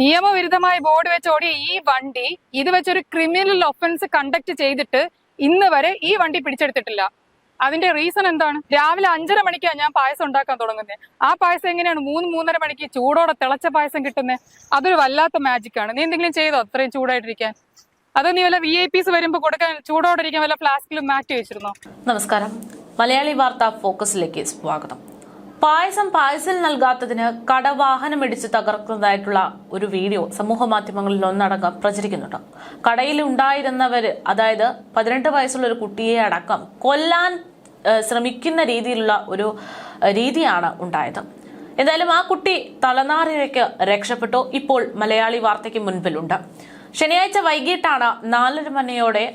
നിയമവിരുദ്ധമായി ബോർഡ് വെച്ച് ഓടിയ ഈ വണ്ടി ഇത് വെച്ചൊരു ക്രിമിനൽ ഒഫൻസ് കണ്ടക്ട് ചെയ്തിട്ട് ഇന്ന് വരെ ഈ വണ്ടി പിടിച്ചെടുത്തിട്ടില്ല. അതിന്റെ റീസൺ എന്താണ്? രാവിലെ അഞ്ചര മണിക്കാണ് ഞാൻ പായസം ഉണ്ടാക്കാൻ തുടങ്ങുന്നത് ആ പായസം എങ്ങനെയാണ്? മൂന്ന് മൂന്നര മണിക്ക് ചൂടോടെ തിളച്ച പായസം കിട്ടുന്നത് അതൊരു വല്ലാത്ത മാജിക് ആണ്. നീ എന്തെങ്കിലും ചെയ്തോ അത്രയും ചൂടായിട്ടിരിക്കാൻ? അതോ നീ വല്ല വി ഐ പീസ് വരുമ്പോൾ കൊടുക്കാൻ ചൂടോടെ ഇരിക്കാൻ വല്ല ഫ്ലാസ്കിലും മാറ്റി വെച്ചിരുന്നോ? നമസ്കാരം. മലയാളി വാർത്ത ഫോക്കസിലേക്ക് സ്വാഗതം. പായസം പായസിൽ നൽകാത്തതിന് കടവാഹനം ഇടിച്ച് തകർക്കുന്നതായിട്ടുള്ള ഒരു വീഡിയോ സമൂഹ മാധ്യമങ്ങളിൽ ഒന്നടക്കം പ്രചരിക്കുന്നുണ്ട്. കടയിൽ ഉണ്ടായിരുന്നവര് അതായത് പതിനെട്ട് വയസ്സുള്ള ഒരു കുട്ടിയെ അടക്കം കൊല്ലാൻ ശ്രമിക്കുന്ന രീതിയിലുള്ള ഒരു രീതിയാണ് ഉണ്ടായത്. എന്തായാലും ആ കുട്ടി തലനാരിഴയ്ക്ക് രക്ഷപ്പെട്ടു. ഇപ്പോൾ മലയാളി വാർത്തയ്ക്ക് മുൻപിലുണ്ട്. ശനിയാഴ്ച വൈകിട്ടാണ് നാലര മണിയോടെ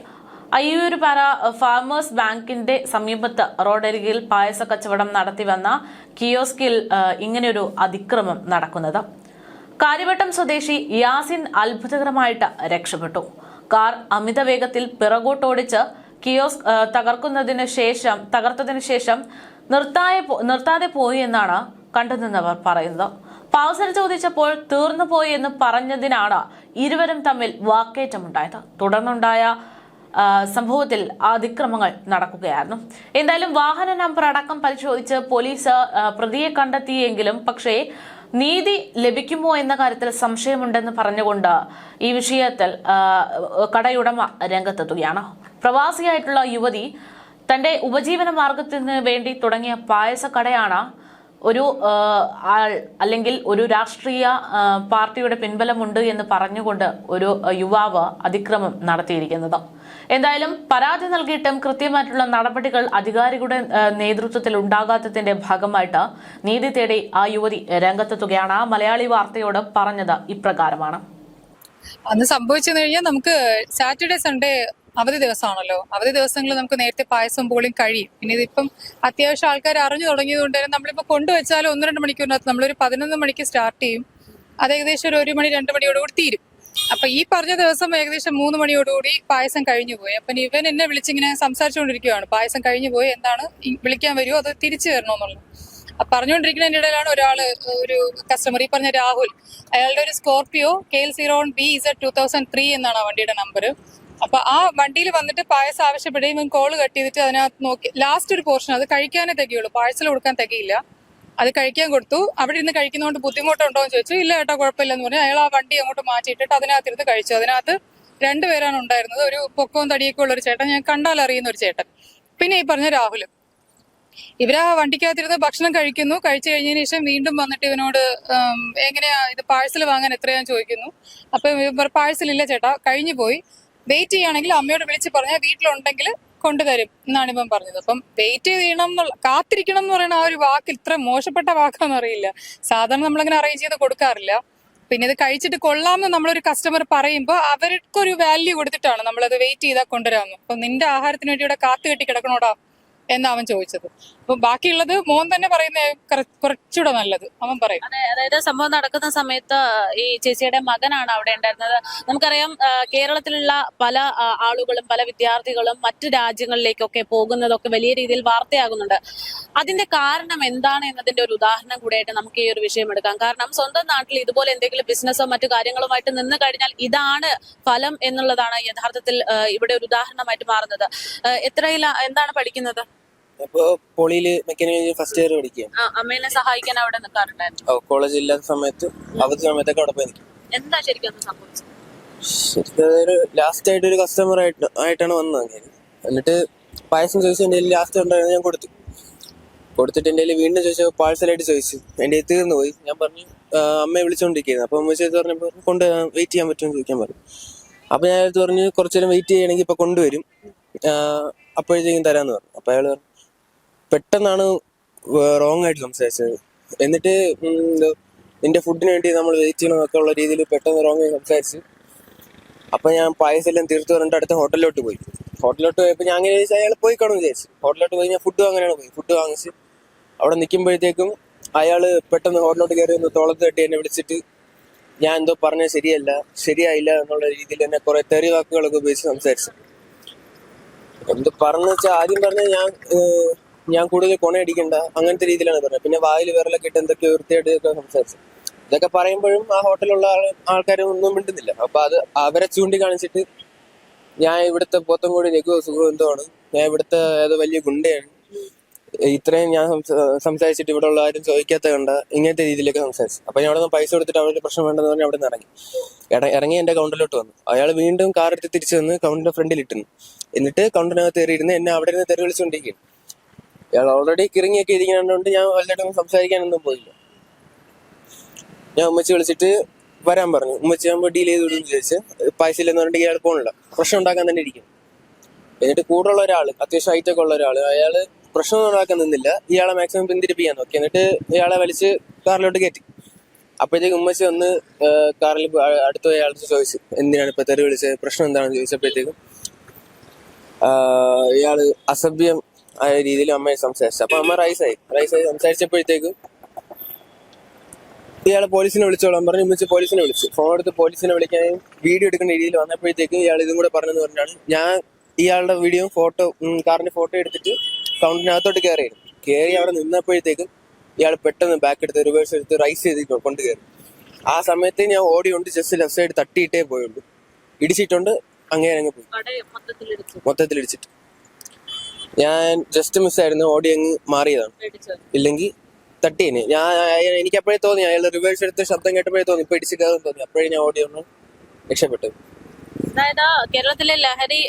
അയ്യൂരുപാറ ഫാർമേഴ്സ് ബാങ്കിന്റെ സമീപത്ത് റോഡരികിൽ പായസ കച്ചവടം നടത്തി വന്ന കിയോസ്കിൽ ഇങ്ങനെയൊരു അതിക്രമം നടക്കുന്നത്. കാര്യവട്ടം സ്വദേശി യാസിൻ അത്ഭുതകരമായിട്ട് രക്ഷപ്പെട്ടു. കാർ അമിത വേഗത്തിൽ പിറകോട്ടോടിച്ച് കിയോസ് തകർക്കുന്നതിന് ശേഷം തകർത്തതിന് ശേഷം നിർത്താതെ നിർത്താതെ പോയി എന്നാണ് കണ്ടുനിന്നവർ പറയുന്നത്. പാവസൽ ചോദിച്ചപ്പോൾ തീർന്നു പോയി എന്ന് പറഞ്ഞതിനാണ് ഇരുവരും തമ്മിൽ വാക്കേറ്റമുണ്ടായത്. തുടർന്നുണ്ടായ സംഭവത്തിൽ അതിക്രമങ്ങൾ നടക്കുകയായിരുന്നു. എന്തായാലും വാഹന നമ്പർ അടക്കം പരിശോധിച്ച് പോലീസ് പ്രതിയെ കണ്ടെത്തിയെങ്കിലും പക്ഷേ നീതി ലഭിക്കുമോ എന്ന കാര്യത്തിൽ സംശയമുണ്ടെന്ന് പറഞ്ഞുകൊണ്ട് ഈ വിഷയത്തിൽ കടയുടമ രംഗത്തെത്തുകയാണ്. പ്രവാസിയായിട്ടുള്ള യുവതി തന്റെ ഉപജീവന മാർഗത്തിന് വേണ്ടി തുടങ്ങിയ പായസക്കടയാണ് ഒരു ആൾ അല്ലെങ്കിൽ ഒരു രാഷ്ട്രീയ പാർട്ടിയുടെ പിൻബലമുണ്ട് എന്ന് പറഞ്ഞുകൊണ്ട് ഒരു യുവാവ് അതിക്രമം നടത്തിയിരിക്കുന്നത്. എന്തായാലും പരാതി നൽകിയിട്ടും കൃത്യമായിട്ടുള്ള നടപടികൾ അധികാരികളുടെ നേതൃത്വത്തിൽ ഉണ്ടാകാത്തതിന്റെ ഭാഗമായിട്ട് നീതി തേടി ആ യുവതി രംഗത്തെത്തുകയാണ്. ആ മലയാളി വാർത്തയോട് പറഞ്ഞത് ഇപ്രകാരമാണ്. അന്ന് സംഭവിച്ചെന്ന് കഴിഞ്ഞാൽ നമുക്ക് സാറ്റർഡേ സൺഡേ അവധി ദിവസമാണല്ലോ. അവധി ദിവസങ്ങളിൽ നമുക്ക് നേരത്തെ പായസം പോളിയും കഴിയും. പിന്നെ ഇതിപ്പം അത്യാവശ്യം ആൾക്കാർ അറിഞ്ഞു തുടങ്ങിയതുകൊണ്ട് തന്നെ നമ്മളിപ്പോൾ കൊണ്ടുവച്ചാലും ഒന്ന് രണ്ട് മണിക്കൂറിനകത്ത് നമ്മളൊരു പതിനൊന്ന് മണിക്ക് സ്റ്റാർട്ട് ചെയ്യും. അത് ഏകദേശം ഒരു ഒരു മണി രണ്ട് മണിയോടുകൂടി തീരും. അപ്പൊ ഈ പറഞ്ഞ ദിവസം ഏകദേശം മൂന്ന് മണിയോടുകൂടി പായസം കഴിഞ്ഞു പോയി. അപ്പൊ ഇവൻ എന്നെ വിളിച്ചിങ്ങനെ സംസാരിച്ചുകൊണ്ടിരിക്കുകയാണ് പായസം കഴിഞ്ഞു പോയി. എന്താണ് വിളിക്കാൻ വരുമോ അത് തിരിച്ചു വരണമെന്നുള്ളത് അപ്പൊ പറഞ്ഞുകൊണ്ടിരിക്കുന്നതിന്റെ ഇടയിലാണ് ഒരാൾ ഒരു കസ്റ്റമർ ഈ പറഞ്ഞ രാഹുൽ. അയാളുടെ ഒരു Scorpio K L zero B Z two thousand three എന്നാണ് ആ വണ്ടിയുടെ നമ്പർ അപ്പൊ ആ വണ്ടിയിൽ വന്നിട്ട് പായസം ആവശ്യപ്പെടുകയും കോൾ കട്ട് ചെയ്തിട്ട് അതിനകത്ത് നോക്കി. ലാസ്റ്റ് ഒരു പോർഷൻ അത് കഴിക്കാനേ തികയുള്ളൂ. പാഴ്സൽ കൊടുക്കാൻ തികയില്ല. അത് കഴിക്കാൻ കൊടുത്തു. അവിടെ ഇരുന്ന് കഴിക്കുന്നതുകൊണ്ട് ബുദ്ധിമുട്ടുണ്ടോ എന്ന് ചോദിച്ചു. ഇല്ല ഏട്ടാ കുഴപ്പമില്ലെന്ന് പറഞ്ഞു. അയാൾ ആ വണ്ടി അങ്ങോട്ട് മാറ്റിയിട്ടിട്ട് അതിനകത്തിരുന്ന് കഴിച്ചു. അതിനകത്ത് രണ്ടുപേരാണ് ഉണ്ടായിരുന്നത്. ഒരു പൊക്കവും തടിയൊക്കെ ഉള്ള ഒരു ചേട്ടൻ. ഞാൻ കണ്ടാൽ അറിയുന്ന ഒരു ചേട്ടൻ. പിന്നെ ഈ പറഞ്ഞ രാഹുൽ. ഇവരാ വണ്ടിക്കകത്തിരുന്ന് ഭക്ഷണം കഴിക്കുന്നു. കഴിച്ചു കഴിഞ്ഞതിന് ശേഷം വീണ്ടും വന്നിട്ട് ഇവനോട് എങ്ങനെയാ ഇത് പാഴ്സൽ വാങ്ങാൻ എത്രയാന്ന് ചോദിക്കുന്നു. അപ്പൊ പാഴ്സൽ ഇല്ല ചേട്ടാ. കഴിഞ്ഞു പോയി. വെയിറ്റ് ചെയ്യുകയാണെങ്കിൽ അമ്മയോട് വിളിച്ച് പറഞ്ഞാൽ വീട്ടിലുണ്ടെങ്കിൽ കൊണ്ടുതരും എന്നാണ് ഇപ്പം പറഞ്ഞത്. അപ്പം വെയിറ്റ് ചെയ്യണം എന്നുള്ള കാത്തിരിക്കണം എന്ന് പറയുന്ന ആ ഒരു വാക്ക് ഇത്ര മോശപ്പെട്ട വാക്കാന്ന് അറിയില്ല. സാധാരണ നമ്മളിങ്ങനെ അറേഞ്ച് ചെയ്ത് കൊടുക്കാറില്ല. പിന്നെ ഇത് കഴിച്ചിട്ട് കൊള്ളാമെന്ന് നമ്മളൊരു കസ്റ്റമർ പറയുമ്പോൾ അവർക്കൊരു വാല്യൂ കൊടുത്തിട്ടാണ് നമ്മളത് വെയിറ്റ് ചെയ്താൽ കൊണ്ടുവരാമെന്ന് അപ്പൊ നിന്റെ ആഹാരത്തിന് വേണ്ടി ഇവിടെ കാത്തു കെട്ടി കിടക്കണോടാ എന്നാവൻ ചോദിച്ചത്. അപ്പൊ ബാക്കിയുള്ളത് മോൻ തന്നെ പറയുന്ന കുറച്ചുകൂടെ നല്ലത്. അവൻ പറയും. അതെ അതായത് സംഭവം നടക്കുന്ന സമയത്ത് ഈ ചേച്ചിയുടെ മകനാണ് അവിടെ ഉണ്ടായിരുന്നത്. നമുക്കറിയാം കേരളത്തിലുള്ള പല ആളുകളും പല വിദ്യാർത്ഥികളും മറ്റു രാജ്യങ്ങളിലേക്കൊക്കെ പോകുന്നതൊക്കെ വലിയ രീതിയിൽ വാർത്തയാകുന്നുണ്ട്. അതിന്റെ കാരണം എന്താണ് എന്നതിന്റെ ഒരു ഉദാഹരണം കൂടെയായിട്ട് നമുക്ക് ഈ ഒരു വിഷയം എടുക്കാം. കാരണം സ്വന്തം നാട്ടിൽ ഇതുപോലെ എന്തെങ്കിലും ബിസിനസ്സോ മറ്റു കാര്യങ്ങളുമായിട്ട് നിന്ന് കഴിഞ്ഞാൽ ഇതാണ് ഫലം എന്നുള്ളതാണ് യഥാർത്ഥത്തിൽ ഇവിടെ ഒരു ഉദാഹരണമായിട്ട് മാറുന്നത്. എത്രയില എന്താണ് പഠിക്കുന്നത്? ഇപ്പോ പോളിയിൽ മെക്കാനിക്കൽ ഫസ്റ്റ് ഇയർ പഠിക്കുകയാണ് ആ, അമ്മേനെ സഹായിക്കാൻ അവിടെ നിൽക്കാറുണ്ടായിരുന്നു കോളേജ് ഇല്ലാത്ത സമയത്ത് അവധി സമയത്തൊക്കെ അവിടെ പോയി നിൽക്കും എന്താ ശരിക്കും അത് സംഭവിച്ചത്? ശരിക്കും അതൊരു ലാസ്റ്റ് ആയിട്ട് ഒരു കസ്റ്റമർ ആയിട്ട് ആയിട്ടാണ് വന്നത് അങ്ങനെ എന്നിട്ട് പായസം ചോദിച്ചു എന്റെ ലാസ്റ്റ് ഉണ്ടായിരുന്നു ഞാൻ കൊടുത്തു. കൊടുത്തിട്ട് എന്റെ കയ്യിൽ വീണ്ടും ചോദിച്ചു പാഴ്സലായിട്ട് ചോദിച്ചു. എന്റെ കയ്യിൽ തീർന്നു പോയി. ഞാൻ പറഞ്ഞു "ആ, അമ്മയെ വിളിച്ചുകൊണ്ടിരിക്കുന്നത് അപ്പം അമ്മ ചേച്ചി പറഞ്ഞപ്പോൾ കൊണ്ട് വെയിറ്റ് ചെയ്യാൻ പറ്റുമെന്ന് ചോദിക്കാൻ പറഞ്ഞു. അപ്പം ഞാൻ അടുത്ത് പറഞ്ഞു കുറച്ചു നേരം വെയിറ്റ് ചെയ്യണമെങ്കിൽ ഇപ്പം കൊണ്ടുവരും. ആ, അപ്പോഴത്തേക്കും തരാമെന്ന് പറഞ്ഞു. അപ്പം അയാൾ പറഞ്ഞു പെട്ടെന്നാണ് റോങ് ആയിട്ട് സംസാരിച്ചത്. എന്നിട്ട് നിന്റെ ഫുഡിന് വേണ്ടി നമ്മൾ വെയിറ്റ് ചെയ്യണമെന്നൊക്കെ ഉള്ള രീതിയിൽ പെട്ടെന്ന് റോങ് ആയി സംസാരിച്ച്. അപ്പൊ ഞാൻ പായസം എല്ലാം തീർത്ത് പറഞ്ഞിട്ട് അടുത്ത ഹോട്ടലിലോട്ട് പോയി. ഹോട്ടലിലോട്ട് പോയപ്പോൾ ഞാൻ അങ്ങനെ വിചാരിച്ചു അയാൾ പോയി കാണും വിചാരിച്ചു. ഹോട്ടലിലോട്ട് പോയി ഞാൻ ഫുഡ് വാങ്ങാനാണ് പോയി. ഫുഡ് വാങ്ങിച്ച് അവിടെ നിൽക്കുമ്പോഴത്തേക്കും അയാൾ പെട്ടെന്ന് ഹോട്ടലിലോട്ട് കയറി ഒന്ന് തോളത്ത് തട്ടി എന്നെ വിളിച്ചിട്ട് ഞാൻ എന്തോ പറഞ്ഞത് ശരിയല്ല ശരിയായില്ല എന്നുള്ള രീതിയിൽ എന്നെ കുറെ തെറി വാക്കുകളൊക്കെ ഉപയോഗിച്ച് സംസാരിച്ചു. എന്ത് പറഞ്ഞു വെച്ചാൽ ആദ്യം പറഞ്ഞ ഞാൻ ഞാൻ കൂടുതൽ കൊണയടിക്കണ്ട അങ്ങനത്തെ രീതിയിലാണ് പറഞ്ഞത്. പിന്നെ വായിൽ വിരലൊക്കെ ഇട്ട് എന്തൊക്കെയോ വൃത്തിയായിട്ട് സംസാരിച്ചു. ഇതൊക്കെ പറയുമ്പോഴും ആ ഹോട്ടലിലുള്ള ആൾക്കാരും ഒന്നും മിണ്ടുന്നില്ല. അപ്പൊ അത് അവരെ ചൂണ്ടിക്കാണിച്ചിട്ട് ഞാൻ ഇവിടുത്തെ പോത്തൻകോടി രഘു സുഖബന്ധമാണ് ഞാൻ ഇവിടുത്തെ ഏതോ വലിയ ഗുണ്ടയാണ്. ഇത്രയും ഞാൻ സംസ- സംസാരിച്ചിട്ട് ഇവിടെ ഉള്ള ആരും ചോദിക്കാത്ത കണ്ട ഇങ്ങനത്തെ രീതിയിലൊക്കെ സംസാരിച്ചു. അപ്പൊ ഞാൻ അവിടെ നിന്ന് പൈസ കൊടുത്തിട്ട് അവരുടെ പ്രശ്നം വേണ്ടെന്ന് പറഞ്ഞ് അവിടെ നിന്ന് ഇറങ്ങി. ഇറ- ഇറങ്ങി എന്റെ കൗണ്ടറിലോട്ട് വന്നു. അയാൾ വീണ്ടും കാർ എടുത്ത് തിരിച്ചു വന്ന് കൗണ്ടറിന്റെ ഫ്രണ്ടിൽ ഇട്ടുന്നു എന്നിട്ട് കൗണ്ടറിനകത്ത് കയറി ഇരുന്ന് എന്നെ അവിടെ നിന്ന് തെറി വിളിച്ചുകൊണ്ടിരിക്കുകയാണ് ഇയാൾ ഓൾറെഡി കിറങ്ങിയൊക്കെ ഇരിക്കുന്നതുകൊണ്ട് ഞാൻ വല്ലതും സംസാരിക്കാനൊന്നും പോയില്ല. ഞാൻ ഉമ്മച്ചി വിളിച്ചിട്ട് വരാൻ പറഞ്ഞു. ഉമ്മച്ചി ആകുമ്പോൾ ഡീൽ ചെയ്ത് വിടും ചോദിച്ച് പൈസ ഇല്ലെന്ന് പറഞ്ഞിട്ട് ഇയാൾ പോണില്ല പ്രശ്നം ഉണ്ടാക്കാൻ തന്നെ ഇരിക്കും. എന്നിട്ട് കൂടുള്ള ഒരാൾ അത്യാവശ്യം ഹൈറ്റൊക്കെ ഉള്ള ഒരാൾ അയാൾ പ്രശ്നം ഉണ്ടാക്കാൻ നിന്നില്ല. ഇയാളെ മാക്സിമം പിന്തിരിപ്പിക്കാൻ നോക്കി. എന്നിട്ട് ഇയാളെ വലിച്ച് കാറിലോട്ട് കയറ്റി. അപ്പോഴത്തേക്ക് ഉമ്മച്ചി ഒന്ന് കാറിൽ അടുത്ത പോയി ചോദിച്ചു എന്തിനാണ് ഇപ്പൊ തെറി വിളിച്ചത്? പ്രശ്നം എന്താണെന്ന് ചോദിച്ചപ്പോഴത്തേക്കും ഇയാൾ അസഭ്യം ആയ രീതിയിൽ അമ്മയെ സംസാരിച്ചു. അപ്പൊ അമ്മ റൈസ് ആയി സംസാരിച്ചപ്പോഴത്തേക്കും ഇയാളെ പോലീസിനെ വിളിച്ചോളാൻ പറഞ്ഞു. ഉമ്മച്ച് പോലീസിനെ വിളിച്ചു. ഫോൺ എടുത്ത് പോലീസിനെ വിളിക്കാനും വീഡിയോ എടുക്കുന്ന രീതിയിൽ വന്നപ്പോഴത്തേക്കും ഇയാൾ ഇതും കൂടെ പറഞ്ഞെന്ന് പറഞ്ഞാണ് ഞാൻ ഇയാളുടെ വീഡിയോ ഫോട്ടോ കാറിന്റെ ഫോട്ടോ എടുത്തിട്ട് കൗണ്ടിനകത്തോട്ട് കയറിയിരുന്നു കയറി അവിടെ നിന്നപ്പോഴത്തേക്കും ഇയാൾ പെട്ടെന്ന് ബാക്ക് എടുത്ത് റിവേഴ്സ് എടുത്ത് റൈസ് ചെയ്ത് കൊണ്ട് കയറി. ആ സമയത്ത് ഞാൻ ഓടി കൊണ്ട് ജസ്റ്റ് ലെഫ്റ്റ് സൈഡ് തട്ടിയിട്ടേ പോയുള്ളൂ. ഇടിച്ചിട്ടുണ്ട് അങ്ങനെ അങ്ങ് പോയി മൊത്തത്തിൽ ഇടിച്ചിട്ട് ഞാൻ ജസ്റ്റ് മിസ്സായിരുന്നു ഓടി അങ്ങ് മാറിയതാണ്. ഇല്ലെങ്കിൽ തട്ടിയേനെ ഞാൻ എനിക്ക് അപ്പോഴേ തോന്നി അയാൾ റിവേഴ്സ് എടുത്ത് ശബ്ദം കേട്ടപ്പോഴേ തോന്നി കയറും തോന്നി. അപ്പോഴേ ഞാൻ ഓടി ഒന്ന് രക്ഷപ്പെട്ടു. അതായത് കേരളത്തിലെ ലഹരി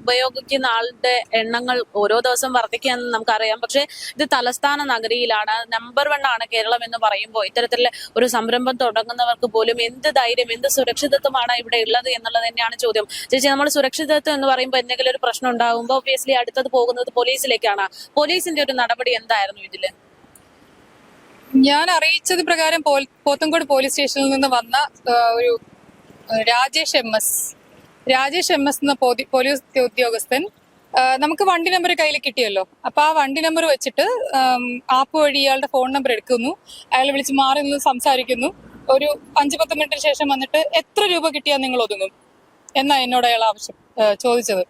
ഉപയോഗിക്കുന്ന ആളുടെ എണ്ണങ്ങൾ ഓരോ ദിവസം വർദ്ധിക്കുകയെന്ന് നമുക്കറിയാം. പക്ഷെ ഇത് തലസ്ഥാന നഗരിയിലാണ്. നമ്പർ വൺ ആണ് കേരളം എന്ന് പറയുമ്പോൾ ഇത്തരത്തിലുള്ള ഒരു സംരംഭം തുടങ്ങുന്നവർക്ക് പോലും എന്ത് ധൈര്യം എന്ത് സുരക്ഷിതത്വമാണ് ഇവിടെ ഉള്ളത് എന്നുള്ളത് തന്നെയാണ് ചോദ്യം. ചേച്ചി നമ്മൾ സുരക്ഷിതത്വം എന്ന് പറയുമ്പോൾ എന്തെങ്കിലും ഒരു പ്രശ്നം ഉണ്ടാകുമ്പോൾ ഒബ്വിയസ്ലി അടുത്തത് പോകുന്നത് പോലീസിലേക്കാണ്. പോലീസിന്റെ ഒരു നടപടി എന്തായിരുന്നു ഇതിൽ? ഞാൻ അറിയിച്ചത് പ്രകാരം പോത്തൻകോട് പോലീസ് സ്റ്റേഷനിൽ നിന്ന് വന്ന ഒരു Rajesh M S. Rajesh M S എന്ന പോലീസ് ഉദ്യോഗസ്ഥൻ. നമുക്ക് വണ്ടി നമ്പർ കയ്യിൽ കിട്ടിയല്ലോ. അപ്പൊ ആ വണ്ടി നമ്പർ വെച്ചിട്ട് ആപ്പ് വഴി ഇയാളുടെ ഫോൺ നമ്പർ എടുക്കുന്നു. അയാൾ വിളിച്ച് മാറി നിന്ന് സംസാരിക്കുന്നു. ഒരു അഞ്ചു പത്ത് മിനിറ്റിന് ശേഷം വന്നിട്ട് എത്ര രൂപ കിട്ടിയാൽ നിങ്ങൾ ഒതുങ്ങും? എന്നാ എന്നോട് അയാൾ ആവശ്യം ചോദിച്ചത്.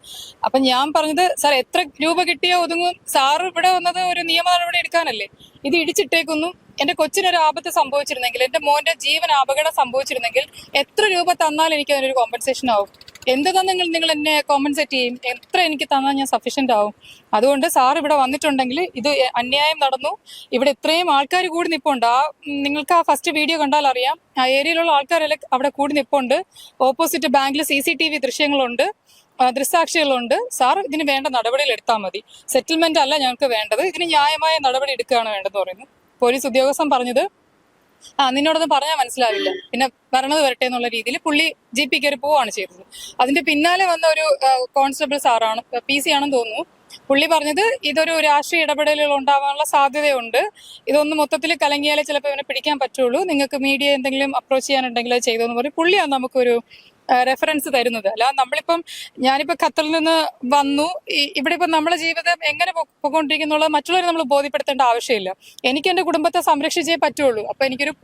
അപ്പൊ ഞാൻ പറഞ്ഞത് സാർ എത്ര രൂപ കിട്ടിയാ ഒതുങ്ങും? സാർ ഇവിടെ വന്നത് ഒരു നിയമ നടപടി എടുക്കാനല്ലേ. ഇത് ഇടിച്ചിട്ടേക്കുന്നു. എന്റെ കൊച്ചിനൊരു ആപത്ത് സംഭവിച്ചിരുന്നെങ്കിൽ എന്റെ മോന്റെ ജീവൻ അപകടം സംഭവിച്ചിരുന്നെങ്കിൽ എത്ര രൂപ തന്നാൽ എനിക്ക് അതിനൊരു കോമ്പൻസേഷൻ ആവും? എന്ത് തന്നെങ്കിൽ നിങ്ങൾ എന്നെ കോമ്പൻസേറ്റ് ചെയ്യും? എത്ര എനിക്ക് തന്നാൽ ഞാൻ സഫീഷ്യന്റ് ആവും? അതുകൊണ്ട് സാർ ഇവിടെ വന്നിട്ടുണ്ടെങ്കിൽ ഇത് അന്യായം നടന്നു. ഇവിടെ ഇത്രയും ആൾക്കാർ കൂടി നിപ്പുണ്ട്. ആ നിങ്ങൾക്ക് ആ ഫസ്റ്റ് വീഡിയോ കണ്ടാൽ അറിയാം. ആ ഏരിയയിലുള്ള ആൾക്കാരെല്ലാം അവിടെ കൂടി നിപ്പുണ്ട്. ഓപ്പോസിറ്റ് ബാങ്കിൽ സി സി ടി വി ദൃശ്യങ്ങളുണ്ട്. ദൃസാക്ഷികളുണ്ട് സാർ ഇതിന് വേണ്ട നടപടികൾ എടുത്താൽ മതി. സെറ്റിൽമെന്റ് അല്ല ഞങ്ങൾക്ക് വേണ്ടത്. ഇതിന് ന്യായമായ നടപടി എടുക്കുകയാണ് വേണ്ടതെന്ന് പറയുന്നു. പോലീസ് ഉദ്യോഗസ്ഥൻ പറഞ്ഞത് ആ നിന്നോടൊന്നും പറഞ്ഞാൽ മനസ്സിലാവില്ല. പിന്നെ വരണത് വരട്ടെ എന്നുള്ള രീതിയിൽ പുള്ളി ജി പി കയറി പോവാണ് ചെയ്തത്. അതിന്റെ പിന്നാലെ വന്ന ഒരു കോൺസ്റ്റബിൾ സാറാണ് പി സി ആണെന്ന് തോന്നുന്നു. പുള്ളി പറഞ്ഞത് ഇതൊരു രാഷ്ട്രീയ ഇടപെടലുകൾ ഉണ്ടാവാനുള്ള സാധ്യതയുണ്ട്. ഇതൊന്ന് മൊത്തത്തിൽ കലങ്ങിയാലേ ചിലപ്പോൾ ഇവനെ പിടിക്കാൻ പറ്റുള്ളൂ. നിങ്ങൾക്ക് മീഡിയ എന്തെങ്കിലും അപ്രോച്ച് ചെയ്യാനുണ്ടെങ്കിൽ ചെയ്തോന്ന് പറയും പുള്ളിയാണ് നമുക്കൊരു റെഫറൻസ് തരുന്നത്. അല്ല നമ്മളിപ്പം ഞാനിപ്പോ ഖത്തറിൽ നിന്ന് വന്നു. ഇവിടെ ഇപ്പം നമ്മുടെ ജീവിതം എങ്ങനെ പോയിക്കൊണ്ടിരിക്കുന്നു മറ്റുള്ളവരെ നമ്മൾ ബോധ്യപ്പെടുത്തേണ്ട ആവശ്യമില്ല. എനിക്ക് എന്റെ കുടുംബത്തെ സംരക്ഷിച്ചേ പറ്റുള്ളൂ. അപ്പൊ എനിക്കൊരു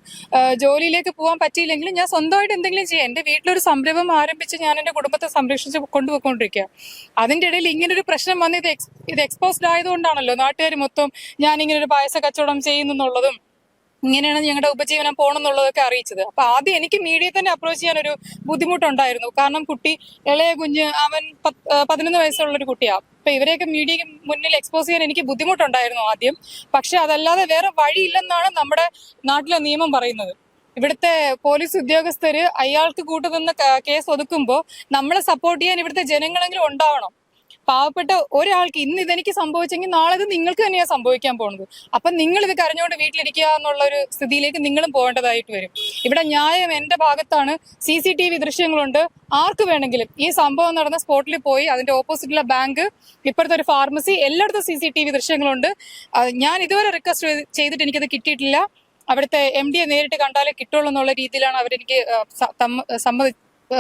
ജോലിയിലേക്ക് പോകാൻ പറ്റിയില്ലെങ്കിലും ഞാൻ സ്വന്തമായിട്ട് എന്തെങ്കിലും ചെയ്യാം. എന്റെ വീട്ടിലൊരു സംരംഭം ആരംഭിച്ച് ഞാൻ എന്റെ കുടുംബത്തെ സംരക്ഷിച്ച് കൊണ്ടുപോയിക്കൊണ്ടിരിക്കുക. അതിന്റെ ഇടയിൽ ഇങ്ങനെ ഒരു പ്രശ്നം വന്ന് ഇത് ഇത് എക്സ്പോസ്ഡ് ആയതുകൊണ്ടാണല്ലോ നാട്ടുകാർ മൊത്തം ഇങ്ങനെ ഒരു പായസ കച്ചവടം ചെയ്യുന്നുള്ളതും ഇങ്ങനെയാണ് ഞങ്ങളുടെ ഉപജീവനം പോകണമെന്നുള്ളതൊക്കെ അറിയിച്ചത്. അപ്പൊ ആദ്യം എനിക്ക് മീഡിയയെ തന്നെ അപ്രോച്ച് ചെയ്യാൻ ഒരു ബുദ്ധിമുട്ടുണ്ടായിരുന്നു. കാരണം കുട്ടി ഇളയ കുഞ്ഞ് അവൻ പതിനൊന്ന് വയസ്സുള്ള ഒരു കുട്ടിയാണ് അപ്പൊ ഇവരെയൊക്കെ മീഡിയക്ക് മുന്നിൽ എക്സ്പോസ് ചെയ്യാൻ എനിക്ക് ബുദ്ധിമുട്ടുണ്ടായിരുന്നു ആദ്യം. പക്ഷെ അതല്ലാതെ വേറെ വഴിയില്ലെന്നാണ് നമ്മുടെ നാട്ടിലെ നിയമം പറയുന്നത്. ഇവിടുത്തെ പോലീസ് ഉദ്യോഗസ്ഥര് അയാൾക്ക് കൂട്ടുനിന്ന് കേസ് ഒതുക്കുമ്പോൾ നമ്മളെ സപ്പോർട്ട് ചെയ്യാൻ ഇവിടുത്തെ ജനങ്ങളെങ്കിലും ഉണ്ടാവണം. പാവപ്പെട്ട ഒരാൾക്ക് ഇന്ന് ഇതെനിക്ക് സംഭവിച്ചെങ്കിൽ നാളെ ഇത് നിങ്ങൾക്ക് തന്നെയാണ് സംഭവിക്കാൻ പോകുന്നത് അപ്പൊ നിങ്ങൾ ഇത് കരഞ്ഞുകൊണ്ട് വീട്ടിലിരിക്കുക എന്നുള്ള ഒരു സ്ഥിതിയിലേക്ക് നിങ്ങളും പോകേണ്ടതായിട്ട് വരും. ഇവിടെ ന്യായം എന്റെ ഭാഗത്താണ്. സി സി ടി വി ദൃശ്യങ്ങളുണ്ട്. ആർക്ക് വേണമെങ്കിലും ഈ സംഭവം നടന്ന സ്പോട്ടിൽ പോയി അതിന്റെ ഓപ്പോസിറ്റുള്ള ബാങ്ക് ഇപ്പോഴത്തെ ഒരു ഫാർമസി എല്ലായിടത്തും സി സി ടി വി ദൃശ്യങ്ങളുണ്ട്. ഞാൻ ഇതുവരെ റിക്വസ്റ്റ് ചെയ്തിട്ട് എനിക്കത് കിട്ടിയിട്ടില്ല. അവിടുത്തെ എം ഡിയെ നേരിട്ട് കണ്ടാലേ കിട്ടുള്ളൂ എന്നുള്ള രീതിയിലാണ് അവരെനിക്ക് സമ്മതി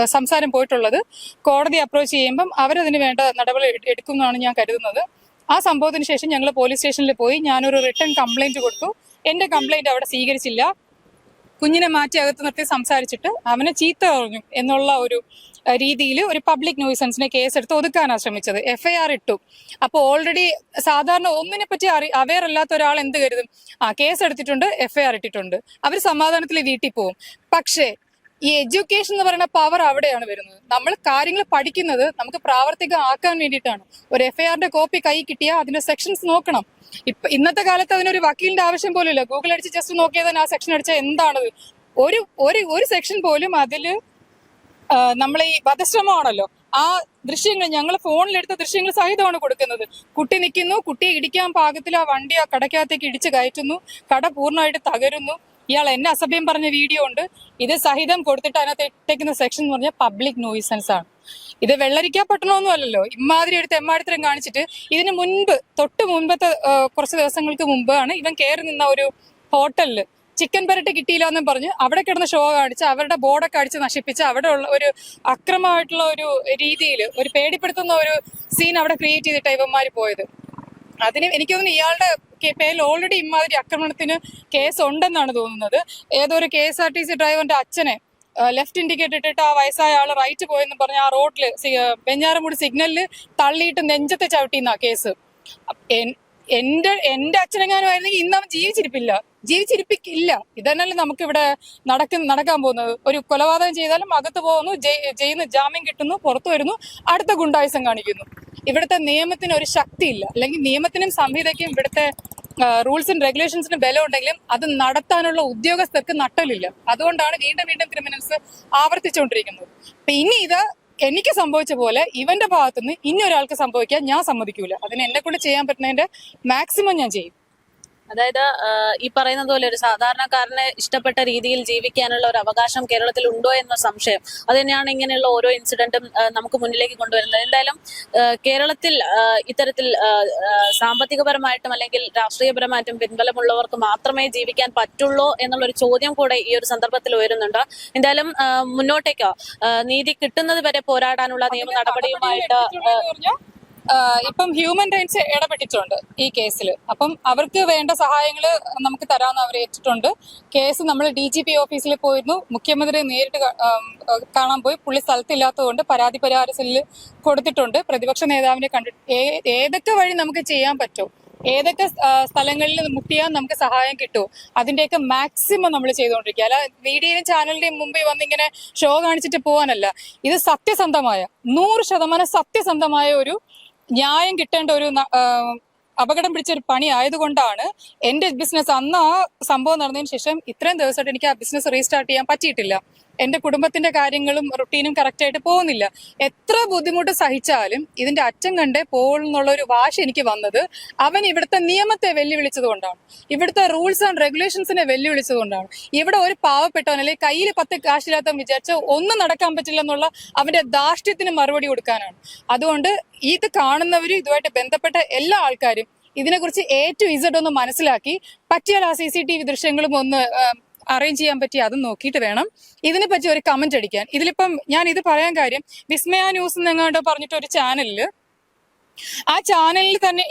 സംസാരം പോയിട്ടുള്ളത്. കോടതി അപ്രോച്ച് ചെയ്യുമ്പം അവരതിന് വേണ്ട നടപടി എട്- എടുക്കുമെന്നാണ് ഞാൻ കരുതുന്നത്. ആ സംഭവത്തിന് ശേഷം ഞങ്ങൾ പോലീസ് സ്റ്റേഷനിൽ പോയി ഞാനൊരു റിട്ടേൺ കംപ്ലൈന്റ് കൊടുത്തു. എന്റെ കംപ്ലൈന്റ് അവിടെ സ്വീകരിച്ചില്ല. കുഞ്ഞിനെ മാറ്റി അകത്ത് നിർത്തി സംസാരിച്ചിട്ട് അവനെ ചീത്ത പറഞ്ഞു എന്നുള്ള ഒരു രീതിയിൽ ഒരു പബ്ലിക് ന്യൂസൻസിനെ കേസെടുത്ത് ഒതുക്കാനാണ് ശ്രമിച്ചത്. എഫ്ഐആർ ഇട്ടു. അപ്പോൾ ഓൾറെഡി സാധാരണ ഒന്നിനെ പറ്റി അറി അവെയർ അല്ലാത്ത ഒരാൾ എന്ത് കരുതും? ആ കേസ് എടുത്തിട്ടുണ്ട് എഫ്ഐആർ ഇട്ടിട്ടുണ്ട്. അവർ സമാധാനത്തിൽ വീട്ടിൽ പോവും. പക്ഷേ ഈ എഡ്യൂക്കേഷൻ എന്ന് പറയുന്ന പവർ അവിടെയാണ് വരുന്നത്. നമ്മൾ കാര്യങ്ങൾ പഠിക്കുന്നത് നമുക്ക് പ്രാവർത്തികം ആക്കാൻ വേണ്ടിയിട്ടാണ്. ഒരു എഫ്ഐആറിന്റെ കോപ്പി കൈ കിട്ടിയാൽ അതിന്റെ സെക്ഷൻസ് നോക്കണം. ഇപ്പൊ ഇന്നത്തെ കാലത്ത് അതിനൊരു വക്കീലിന്റെ ആവശ്യം പോലും ഇല്ല ഗൂഗിൾ അടിച്ച് ജസ്റ്റ് നോക്കിയാൽ തന്നെ ആ സെക്ഷൻ അടിച്ചാൽ എന്താണത് ഒരു ഒരു ഒരു സെക്ഷൻ പോലും അതിൽ നമ്മൾ ഈ വധശ്രമമാണല്ലോ. ആ ദൃശ്യങ്ങൾ ഞങ്ങൾ ഫോണിലെടുത്ത ദൃശ്യങ്ങൾ സഹിതമാണ് കൊടുക്കുന്നത്. കുട്ടി നിൽക്കുന്നു കുട്ടിയെ ഇടിക്കാൻ പാകത്തിൽ ആ വണ്ടി ആ കടക്കകത്തേക്ക് ഇടിച്ച് കയറ്റുന്നു. കട പൂർണമായിട്ട് തകരുന്നു. ഇയാൾ എന്നെ അസഭ്യം പറഞ്ഞ വീഡിയോ ഉണ്ട്. ഇത് സഹിതം കൊടുത്തിട്ട് അതിനകത്ത് ഇട്ടേക്കുന്ന സെക്ഷൻ എന്ന് പറഞ്ഞാൽ പബ്ലിക് നോയിസൻസ് ആണ്. ഇത് വെള്ളരിക്ക പട്ടണമൊന്നും അല്ലല്ലോ. ഇമാതിരി ഒരു തെമ്മാടിത്തരം കാണിച്ചിട്ട് ഇതിന് മുൻപ് തൊട്ട് മുൻപത്തെ കുറച്ച് ദിവസങ്ങൾക്ക് മുമ്പാണ് ഇവൻ കയറി നിന്ന ഒരു ഹോട്ടലിൽ ചിക്കൻ പെരട്ട് കിട്ടിയില്ല എന്നും പറഞ്ഞ് അവിടെ കിടന്ന ഷോ കാണിച്ച് അവരുടെ ബോർഡൊക്കെ അടിച്ച് നശിപ്പിച്ച് അവിടെ ഉള്ള ഒരു അക്രമമായിട്ടുള്ള ഒരു രീതിയിൽ ഒരു പേടിപ്പെടുത്തുന്ന ഒരു സീൻ അവിടെ ക്രിയേറ്റ് ചെയ്തിട്ടാണ് ഇവന്മാർ പോയത്. അതിന് എനിക്ക് തോന്നുന്നു ഇയാളുടെ പേരിൽ ഓൾറെഡി ഇമാതിരി ആക്രമണത്തിന് കേസ് ഉണ്ടെന്നാണ് തോന്നുന്നത്. ഏതൊരു K S R T C ഡ്രൈവറിന്റെ അച്ഛനെ ലെഫ്റ്റ് ഇൻഡിക്കേറ്റർ ഇട്ടിട്ട് ആ വയസ്സായ ആൾ റൈറ്റ് പോയെന്ന് പറഞ്ഞ ആ റോഡിൽ വെഞ്ഞാറമൂടി സിഗ്നലിൽ തള്ളിയിട്ട് നെഞ്ചത്തെ ചവിട്ടിന്ന കേസ് എന്റെ എന്റെ അച്ഛനെങ്ങാനും ആയിരുന്നെങ്കിൽ ഇന്ന് അവൻ ജീവിച്ചിരിപ്പില്ല. ജീവിച്ചിരിപ്പിക്കില്ല. ഇതന്നല്ലേ നമുക്കിവിടെ നടക്കുന്ന നടക്കാൻ പോകുന്നത്. ഒരു കൊലപാതകം ചെയ്താലും അകത്ത് പോകുന്നു ജയിന്ന് ജാമ്യം കിട്ടുന്നു പുറത്തു വരുന്നു അടുത്ത ഗുണ്ടായുസം കാണിക്കുന്നു. ഇവിടുത്തെ നിയമത്തിന് ഒരു ശക്തിയില്ല. അല്ലെങ്കിൽ നിയമത്തിനും സംഹിതയ്ക്കും ഇവിടുത്തെ റൂൾസ് ആൻഡ് റെഗുലേഷൻസിന് ബലം ഉണ്ടെങ്കിലും അത് നടത്താനുള്ള ഉദ്യോഗസ്ഥർക്ക് നട്ടലില്ല. അതുകൊണ്ടാണ് വീണ്ടും വീണ്ടും ക്രിമിനൽസ് ആവർത്തിച്ചുകൊണ്ടിരിക്കുന്നത്. അപ്പൊ ഇനി ഇത് എനിക്ക് സംഭവിച്ച പോലെ ഇവന്റെ ഭാഗത്തുനിന്ന് ഇനി ഒരാൾക്ക് സംഭവിക്കാൻ ഞാൻ സമ്മതിക്കൂല. അതിന് എന്നെ കൊണ്ട് ചെയ്യാൻ പറ്റുന്നതിന്റെ മാക്സിമം ഞാൻ ചെയ്യും. അതായത് ഈ പറയുന്നത് പോലെ ഒരു സാധാരണക്കാരനെ ഇഷ്ടപ്പെട്ട രീതിയിൽ ജീവിക്കാനുള്ള ഒരു അവകാശം കേരളത്തിൽ ഉണ്ടോ എന്ന സംശയം. അത് തന്നെയാണ് ഇങ്ങനെയുള്ള ഓരോ ഇൻസിഡന്റും നമുക്ക് മുന്നിലേക്ക് കൊണ്ടുവരുന്നത്. എന്തായാലും കേരളത്തിൽ ഇത്തരത്തിൽ സാമ്പത്തികപരമായിട്ടും അല്ലെങ്കിൽ രാഷ്ട്രീയപരമായിട്ടും പിൻബലമുള്ളവർക്ക് മാത്രമേ ജീവിക്കാൻ പറ്റുള്ളൂ എന്നുള്ള ഒരു ചോദ്യം കൂടെ ഈ ഒരു സന്ദർഭത്തിൽ ഉയരുന്നുണ്ട്. എന്തായാലും മുന്നോട്ടേക്കോ? നീതി കിട്ടുന്നത് വരെ പോരാടാനുള്ള നിയമ നടപടിയുമായിട്ട് ഇപ്പം ഹ്യൂമൻ റൈറ്റ്സ് ഇടപെട്ടിട്ടുണ്ട് ഈ കേസിൽ അപ്പം അവർക്ക് വേണ്ട സഹായങ്ങൾ നമുക്ക് തരാമെന്ന് അവർ ഏറ്റിട്ടുണ്ട്. കേസ് നമ്മൾ ഡി ജി പി ഓഫീസിൽ പോയിരുന്നു. മുഖ്യമന്ത്രി നേരിട്ട് കാണാൻ പോയി. പുള്ളി സ്ഥലത്തില്ലാത്തതുകൊണ്ട് പരാതി പരിഹാര സെല്ലിൽ കൊടുത്തിട്ടുണ്ട്. പ്രതിപക്ഷ നേതാവിനെ കണ്ടിട്ട് ഏതൊക്കെ വഴി നമുക്ക് ചെയ്യാൻ പറ്റും? ഏതൊക്കെ സ്ഥലങ്ങളിൽ മുട്ടിയാൽ നമുക്ക് സഹായം കിട്ടും? അതിന്റെയൊക്കെ മാക്സിമം നമ്മൾ ചെയ്തുകൊണ്ടിരിക്കുക. അല്ല മീഡിയയിലും ചാനലിന്റെയും മുമ്പിൽ വന്നിങ്ങനെ ഷോ കാണിച്ചിട്ട് പോകാനല്ല ഇത് സത്യസന്ധമായ നൂറ് ശതമാനം സത്യസന്ധമായ ഒരു ന്യായം കിട്ടേണ്ട ഒരു അപകടം പിടിച്ച ഒരു പണി ആയതുകൊണ്ടാണ് എന്റെ ബിസിനസ് അന്ന് ആ സംഭവം നടന്നതിന് ശേഷം ഇത്രയും ദിവസമായിട്ട് എനിക്ക് ആ ബിസിനസ് റീസ്റ്റാർട്ട് ചെയ്യാൻ പറ്റിയിട്ടില്ല. എന്റെ കുടുംബത്തിന്റെ കാര്യങ്ങളും റുട്ടീനും കറക്റ്റ് ആയിട്ട് പോകുന്നില്ല. എത്ര ബുദ്ധിമുട്ട് സഹിച്ചാലും ഇതിന്റെ അറ്റം കണ്ടേ പോകുന്നുള്ള ഒരു വാശി എനിക്ക് വന്നത് അവൻ ഇവിടുത്തെ നിയമത്തെ വെല്ലുവിളിച്ചത് കൊണ്ടാണ്. ഇവിടുത്തെ റൂൾസ് ആൻഡ് റെഗുലേഷൻസിനെ വെല്ലുവിളിച്ചത് കൊണ്ടാണ്. ഇവിടെ ഒരു പാവപ്പെട്ടവൻ അല്ലെങ്കിൽ കയ്യിൽ പത്ത് കാശില്ലാത്തവൻ വിചാരിച്ച ഒന്നും നടക്കാൻ പറ്റില്ല എന്നുള്ള അവന്റെ ധാർഷ്ട്യത്തിന് മറുപടി കൊടുക്കാനാണ്. അതുകൊണ്ട് ഇത് കാണുന്നവരും ഇതുമായിട്ട് ബന്ധപ്പെട്ട എല്ലാ ആൾക്കാരും ഇതിനെക്കുറിച്ച് എ ടു ഇസഡ് ഒന്ന് മനസ്സിലാക്കി. പറ്റിയാൽ ആ സി സി ടി വി ദൃശ്യങ്ങളും ഒന്ന് അറേഞ്ച് ചെയ്യാൻ പറ്റി അതും നോക്കിയിട്ട് വേണം. ഇതിനെ പറ്റി ഒരു കമന്റ് അടിക്കാൻ. ഇതിലിപ്പം ഞാൻ ഇത് പറയാൻ കാര്യം വിസ്മയ ന്യൂസ് എന്നെങ്ങാണ്ടോ പറഞ്ഞിട്ട് ഒരു ചാനലിൽ ആ ചാനലിൽ തന്നെ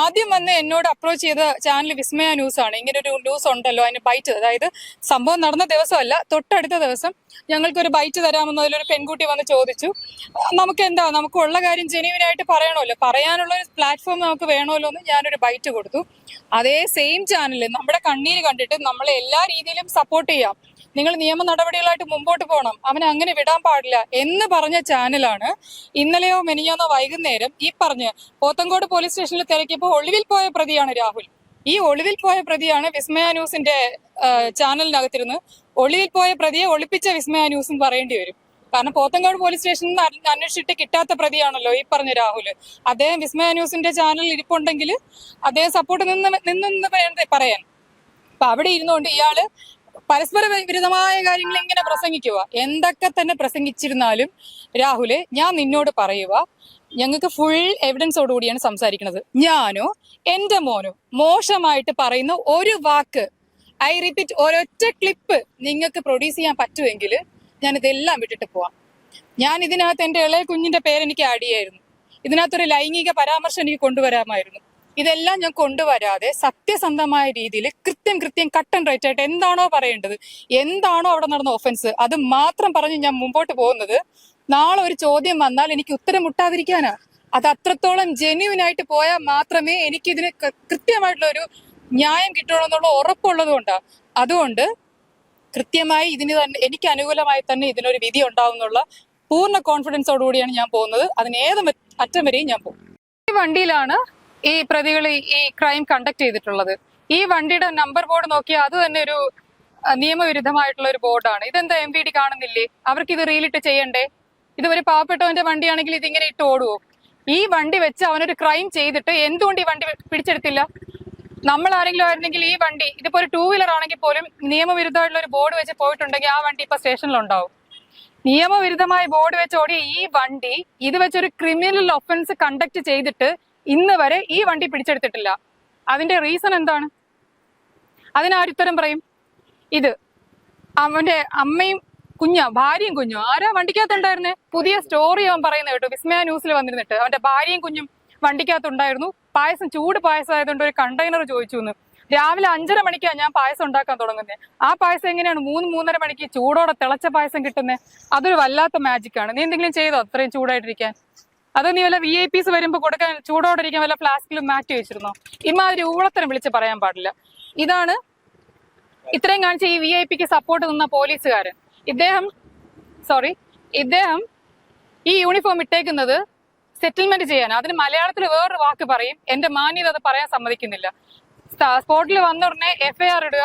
ആദ്യം വന്ന് എന്നോട് അപ്രോച്ച് ചെയ്ത ചാനൽ വിസ്മയ ന്യൂസ് ആണ്. ഇങ്ങനെ ഒരു ന്യൂസ് ഉണ്ടല്ലോ അതിന് ബൈറ്റ് അതായത് സംഭവം നടന്ന ദിവസമല്ല തൊട്ടടുത്ത ദിവസം ഞങ്ങൾക്കൊരു ബൈറ്റ് തരാമെന്ന് അതിലൊരു പെൺകുട്ടി വന്ന് ചോദിച്ചു. നമുക്ക് എന്താ നമുക്ക് ഉള്ള കാര്യം ജെനുവിനായിട്ട് പറയണമല്ലോ. പറയാനുള്ള ഒരു പ്ലാറ്റ്ഫോം നമുക്ക് വേണമല്ലോ എന്ന് ഞാനൊരു ബൈറ്റ് കൊടുത്തു. അതേ സെയിം ചാനലിൽ നമ്മുടെ കണ്ണീര് കണ്ടിട്ട് നമ്മളെ എല്ലാ രീതിയിലും സപ്പോർട്ട് ചെയ്യാം. നിങ്ങൾ നിയമ നടപടികളായിട്ട് മുമ്പോട്ട് പോകണം അവനെ അങ്ങനെ വിടാൻ പാടില്ല എന്ന് പറഞ്ഞ ചാനലാണ് ഇന്നലെയോ മെനിഞ്ഞോന്നോ വൈകുന്നേരം ഈ പറഞ്ഞ് പോത്തങ്കോട് പോലീസ് സ്റ്റേഷനിൽ തിരക്കിയപ്പോൾ ഒളിവിൽ പോയ പ്രതിയാണ് രാഹുൽ. ഈ ഒളിവിൽ പോയ പ്രതിയാണ് വിസ്മയ ന്യൂസിന്റെ ചാനലിനകത്തിരുന്ന് ഒളിവിൽ പോയ പ്രതിയെ ഒളിപ്പിച്ച വിസ്മയ ന്യൂസും പറയേണ്ടി വരും. കാരണം പോത്തങ്കോട് പോലീസ് സ്റ്റേഷനിൽ നിന്ന് അന്വേഷിച്ചിട്ട് കിട്ടാത്ത പ്രതിയാണല്ലോ ഈ പറഞ്ഞ രാഹുൽ. അദ്ദേഹം വിസ്മയ ന്യൂസിന്റെ ചാനലിൽ ഇരിപ്പുണ്ടെങ്കിൽ അദ്ദേഹം സപ്പോർട്ട് നിന്ന് നിന്ന് പറയാൻ. അപ്പൊ അവിടെ ഇരുന്നുകൊണ്ട് ഇയാൾ പരസ്പര വിരുദ്ധമായ കാര്യങ്ങൾ ഇങ്ങനെ പ്രസംഗിക്കുക. എന്തൊക്കെ തന്നെ പ്രസംഗിച്ചിരുന്നാലും രാഹുൽ ഞാൻ നിന്നോട് പറയുക ഞങ്ങൾക്ക് ഫുൾ എവിഡൻസോടുകൂടിയാണ് സംസാരിക്കുന്നത്. ഞാനോ എന്റെ മോനോ മോശമായിട്ട് പറയുന്ന ഒരു വാക്ക് ഐ റിപ്പീറ്റ് ഒരൊറ്റ ക്ലിപ്പ് നിങ്ങൾക്ക് പ്രൊഡ്യൂസ് ചെയ്യാൻ പറ്റുമെങ്കിൽ ഞാൻ ഇതെല്ലാം വിട്ടിട്ട് പോവാം. ഞാൻ ഇതിനകത്ത് എന്റെ ഇളയ കുഞ്ഞിന്റെ പേരെനിക്ക് ആഡ് ചെയ്യായിരുന്നു. ഇതിനകത്തൊരു ലൈംഗിക പരാമർശം എനിക്ക് കൊണ്ടുവരാമായിരുന്നു. ഇതെല്ലാം ഞാൻ കൊണ്ടുവരാതെ സത്യസന്ധമായ രീതിയിൽ കൃത്യം കൃത്യം കട്ട് ആൻഡ് റൈറ്റ് ആയിട്ട് എന്താണോ പറയേണ്ടത് എന്താണോ അവിടെ നടന്ന ഓഫൻസ് അത് മാത്രം പറഞ്ഞ് ഞാൻ മുമ്പോട്ട് പോകുന്നത് നാളെ ഒരു ചോദ്യം വന്നാൽ എനിക്ക് ഉത്തരം മുട്ടാതിരിക്കാനാ. അത് അത്രത്തോളം ജെന്യൂൻ ആയിട്ട് പോയാൽ മാത്രമേ എനിക്കിതിന് കൃത്യമായിട്ടുള്ള ഒരു ന്യായം കിട്ടുള്ളൂ ഉറപ്പുള്ളത് കൊണ്ടാണ് അതുകൊണ്ട് കൃത്യമായി ഇതിന് തന്നെ എനിക്ക് അനുകൂലമായി തന്നെ ഇതിനൊരു വിധി ഉണ്ടാവും എന്നുള്ള പൂർണ കോൺഫിഡൻസോടുകൂടിയാണ് ഞാൻ പോകുന്നത്. അതിന് ഏത് അറ്റം വരെയും ഞാൻ പോകും. ഈ വണ്ടിയിലാണ് ഈ പ്രതികൾ ഈ- ക്രൈം കണ്ടക്ട് ചെയ്തിട്ടുള്ളത്. ഈ വണ്ടിയുടെ നമ്പർ ബോർഡ് നോക്കിയാൽ അത് തന്നെ ഒരു നിയമവിരുദ്ധമായിട്ടുള്ള ഒരു ബോർഡാണ് ഇതെന്താ എം വി ഡി കാണുന്നില്ലേ? അവർക്ക് ഇത് റീലിട്ട് ചെയ്യണ്ടേ? ഇത് ഒരു പാവപ്പെട്ടവന്റെ വണ്ടിയാണെങ്കിൽ ഇതിങ്ങനെ ഇട്ട് ഓടുവോ? ഈ വണ്ടി വെച്ച് അവനൊരു ക്രൈം ചെയ്തിട്ട് എന്തുകൊണ്ട് ഈ വണ്ടി പിടിച്ചെടുത്തില്ല? നമ്മൾ ആരെങ്കിലും ആയിരുന്നെങ്കിൽ ഈ വണ്ടി ഇതിപ്പോ ഒരു ടൂ വീലർ ആണെങ്കിൽ പോലും നിയമവിരുദ്ധമായിട്ടുള്ള ഒരു ബോർഡ് വെച്ച് പോയിട്ടുണ്ടെങ്കിൽ ആ വണ്ടി ഇപ്പൊ സ്റ്റേഷനിലുണ്ടാവും. നിയമവിരുദ്ധമായ ബോർഡ് വെച്ച് ഓടിയ ഈ വണ്ടി ഇത് വെച്ചൊരു ക്രിമിനൽ ഒഫൻസ് കണ്ടക്ട് ചെയ്തിട്ട് ഇന്ന് വരെ ഈ വണ്ടി പിടിച്ചെടുത്തിട്ടില്ല. അതിന്റെ റീസൺ എന്താണ്? അതിനാരുത്തരം പറയും? ഇത് അവന്റെ അമ്മയും കുഞ്ഞാ ഭാര്യയും കുഞ്ഞും. ആരാ വണ്ടിക്കകത്തുണ്ടായിരുന്നേ? പുതിയ സ്റ്റോറി അവൻ പറയുന്നത് കേട്ടു. വിസ്മയ ന്യൂസിൽ വന്നിരുന്നിട്ട്. അവന്റെ ഭാര്യയും കുഞ്ഞും വണ്ടിക്കകത്തുണ്ടായിരുന്നു. പായസം ചൂട് പായസം ആയതുകൊണ്ട് ഒരു കണ്ടെയ്നർ ചോദിച്ചു എന്ന്. രാവിലെ അഞ്ചര മണിക്കാണ് ഞാൻ പായസം ഉണ്ടാക്കാൻ തുടങ്ങുന്നത് ആ പായസം എങ്ങനെയാണ് മൂന്ന് മൂന്നര മണിക്ക് ചൂടോടെ തിളച്ച പായസം കിട്ടുന്നത് അതൊരു വല്ലാത്ത മാജിക്കാണ് നീ എന്തെങ്കിലും ചെയ്തോ? അത്രയും ചൂടായിട്ടിരിക്കാൻ. അത് നീ വല്ല വി ഐ പീസ് വരുമ്പോ കൊടുക്കാൻ ചൂടോടെ ഇരിക്കാൻ വല്ല ഫ്ലാസ്കിലും മാറ്റി വെച്ചിരുന്നോ? ഇമാതിരി ഊളത്തരം വിളിച്ച് പറയാൻ പാടില്ല. ഇതാണ് ഇത്രയും കാണിച്ച ഈ വി ഐ പിക്ക് സപ്പോർട്ട് നിന്ന പോലീസുകാരൻ. ഇദ്ദേഹം സോറി ഇദ്ദേഹം ഈ യൂണിഫോം ഇട്ടേക്കുന്നത് സെറ്റിൽമെന്റ് ചെയ്യാൻ അതിന് മലയാളത്തിൽ വേറൊരു വാക്ക് പറയും. എന്റെ മാന്യത അത് പറയാൻ സമ്മതിക്കുന്നില്ല. സ്പോട്ടിൽ വന്നുടനെ എഫ്ഐആർ ഇടുക.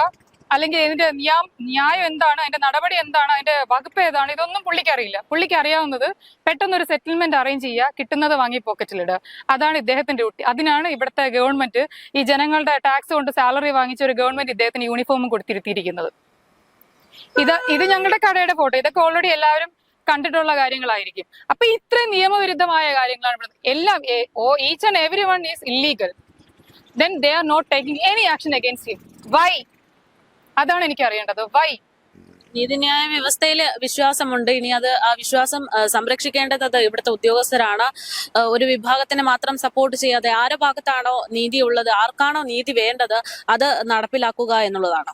അല്ലെങ്കിൽ ഇതിന്റെ നിയമ ന്യായം എന്താണ്? അതിന്റെ നടപടി എന്താണ്? അതിന്റെ വകുപ്പ് ഏതാണ്? ഇതൊന്നും പുള്ളിക്ക് അറിയില്ല. പുള്ളിക്ക് അറിയാവുന്നത് പെട്ടെന്ന് ഒരു സെറ്റിൽമെന്റ് അറേഞ്ച് ചെയ്യുക കിട്ടുന്നത് വാങ്ങി പോക്കറ്റിലിടുക അതാണ് ഇദ്ദേഹത്തിന്റെ ഡ്യൂട്ടി. അതിനാണ് ഇവിടുത്തെ ഗവൺമെന്റ് ഈ ജനങ്ങളുടെ ടാക്സ് കൊണ്ട് സാലറി വാങ്ങിച്ച ഒരു ഗവൺമെന്റ് ഇദ്ദേഹത്തിന് യൂണിഫോമും കൊടുത്തിരുത്തിയിരിക്കുന്നത്. ഇത് ഇത് ഞങ്ങളുടെ കടയുടെ ഫോട്ടോ ഇതൊക്കെ ഓൾറെഡി എല്ലാവരും കണ്ടിട്ടുള്ള കാര്യങ്ങളായിരിക്കും. അപ്പൊ ഇത്രയും നിയമവിരുദ്ധമായ കാര്യങ്ങളാണ് എല്ലാം each and every one is illegal then they are not taking any action against him why അതാണ് എനിക്ക് അറിയേണ്ടത് വൈ നീതിന്യായ വ്യവസ്ഥയിൽ വിശ്വാസമുണ്ട്. ഇനി അത് ആ വിശ്വാസം സംരക്ഷിക്കേണ്ടത് ഇവിടുത്തെ ഉദ്യോഗസ്ഥരാണ്. ഒരു വിഭാഗത്തിന് മാത്രം സപ്പോർട്ട് ചെയ്യാതെ ആരുടെ ഭാഗത്താണോ നീതി ഉള്ളത് ആർക്കാണോ നീതി വേണ്ടത് അത് നടപ്പിലാക്കുക എന്നുള്ളതാണ്.